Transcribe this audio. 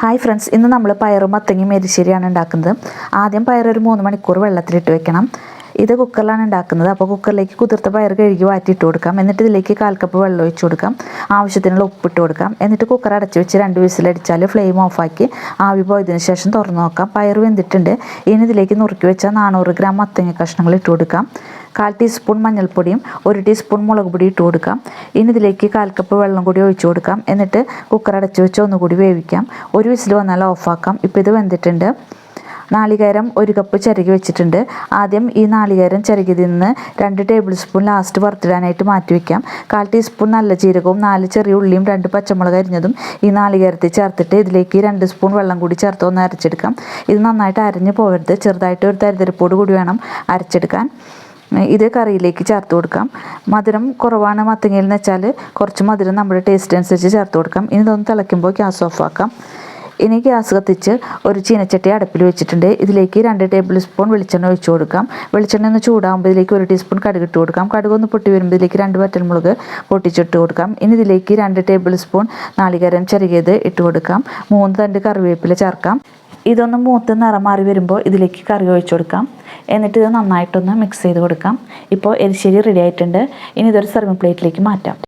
Hi friends ഇന്ന് നമ്മൾ പയറും മത്തങ്ങയും എരിശ്ശേരിയാണ് ഉണ്ടാക്കുന്നത്. ആദ്യം പയർ ഒരു മൂന്ന് മണിക്കൂർ വെള്ളത്തിലിട്ട് വെക്കണം. ഇത് കുക്കറിലാണ് ഉണ്ടാക്കുന്നത്. അപ്പോൾ കുക്കറിലേക്ക് കുതിർത്ത പയർ കഴുകി വാറ്റിയിട്ട് കൊടുക്കാം. എന്നിട്ട് ഇതിലേക്ക് കാൽ കപ്പ് വെള്ളം ഒഴിച്ച് കൊടുക്കാം. ആവശ്യത്തിനുള്ള ഉപ്പിട്ട് കൊടുക്കാം. എന്നിട്ട് കുക്കർ അടച്ച് വെച്ച് രണ്ട് വിസിലടിച്ചാൽ ഫ്ലെയിം ഓഫാക്കി ആവി പോയതിന് ശേഷം തുറന്നു നോക്കാം. പയർ വെന്തിട്ടുണ്ട്. ഇനി ഇതിലേക്ക് നുറുക്കി വെച്ച നാനൂറ് ഗ്രാം മത്തങ്ങ കഷ്ണങ്ങൾ ഇട്ട് കൊടുക്കാം. കാൽ ടീസ്പൂൺ മഞ്ഞൾപ്പൊടിയും ഒരു ടീസ്പൂൺ മുളക് പൊടി ഇട്ട് കൊടുക്കാം. ഇനി ഇതിലേക്ക് കാൽ കപ്പ് വെള്ളം കൂടി ഒഴിച്ചു കൊടുക്കാം. എന്നിട്ട് കുക്കർ അടച്ച് വെച്ച് ഒന്നുകൂടി വേവിക്കാം. ഒരു വിസിൽ വന്നാൽ ഓഫാക്കാം ഇപ്പോൾ ഇത് വെന്തിട്ടുണ്ട്. നാളികേരം ഒരു കപ്പ് ചിരകി വെച്ചിട്ടുണ്ട്. ആദ്യം ഈ നാളികേരം ചിരകിയതിൽ നിന്ന് രണ്ട് ടേബിൾ സ്പൂൺ ലാസ്റ്റ് വറുത്തിടാനായിട്ട് മാറ്റി വയ്ക്കാം കാൽ ടീസ്പൂൺ നല്ല ജീരകവും നാല് ചെറിയ ഉള്ളിയും രണ്ട് പച്ചമുളക് അരിഞ്ഞതും ഈ നാളികേരത്തിൽ ചേർത്തിട്ട് ഇതിലേക്ക് രണ്ട് സ്പൂൺ വെള്ളം കൂടി ചേർത്ത് ഒന്ന് അരച്ചെടുക്കാം. ഇത് നന്നായിട്ട് അരഞ്ഞു പോകരുത്. ചെറുതായിട്ട് ഒരു തരിതരിപ്പോട് കൂടി വേണം അരച്ചെടുക്കാൻ. ഇത് കറിയിലേക്ക് ചേർത്ത് കൊടുക്കാം. മധുരം കുറവാണ് മത്തങ്ങയിൽ എന്ന് വെച്ചാൽ കുറച്ച് മധുരം നമ്മുടെ ടേസ്റ്റ് അനുസരിച്ച് ചേർത്ത് കൊടുക്കാം. ഇനി ഇതൊന്ന് തിളയ്ക്കുമ്പോൾ ഗ്യാസ് ഓഫ് ആക്കാം. ഇനി ഗ്യാസ് കത്തിച്ച് ഒരു ചീനച്ചട്ടി അടുപ്പിൽ വെച്ചിട്ടുണ്ട്. ഇതിലേക്ക് രണ്ട് ടേബിൾ സ്പൂൺ വെളിച്ചെണ്ണ ഒഴിച്ചു കൊടുക്കാം. വെളിച്ചെണ്ണ ഒന്ന് ചൂടാകുമ്പോൾ ഇതിലേക്ക് ഒരു ടീസ്പൂൺ കടുക് ഇട്ട് കൊടുക്കാം. കടുക് ഒന്ന് പൊട്ടി വരുമ്പോൾ ഇതിലേക്ക് രണ്ട് വറ്റൽമുളക് പൊട്ടിച്ചിട്ട് കൊടുക്കാം. ഇനി ഇതിലേക്ക് രണ്ട് ടേബിൾ സ്പൂൺ നാളികേരം ചെറുകിയത് ഇട്ട് കൊടുക്കാം. മൂന്ന് തണ്ട് കറിവേപ്പില ചേർക്കാം. ഇതൊന്ന് മൂത്ത് നിറം മാറി വരുമ്പോൾ ഇതിലേക്ക് കറി ഒഴിച്ചു കൊടുക്കാം. എന്നിട്ട് ഇത് നന്നായിട്ടൊന്ന് മിക്സ് ചെയ്ത് കൊടുക്കാം. ഇപ്പോൾ എരിശ്ശേരി റെഡി ആയിട്ടുണ്ട്. ഇനി ഇതൊരു സെർവിംഗ് പ്ലേറ്റിലേക്ക് മാറ്റാം.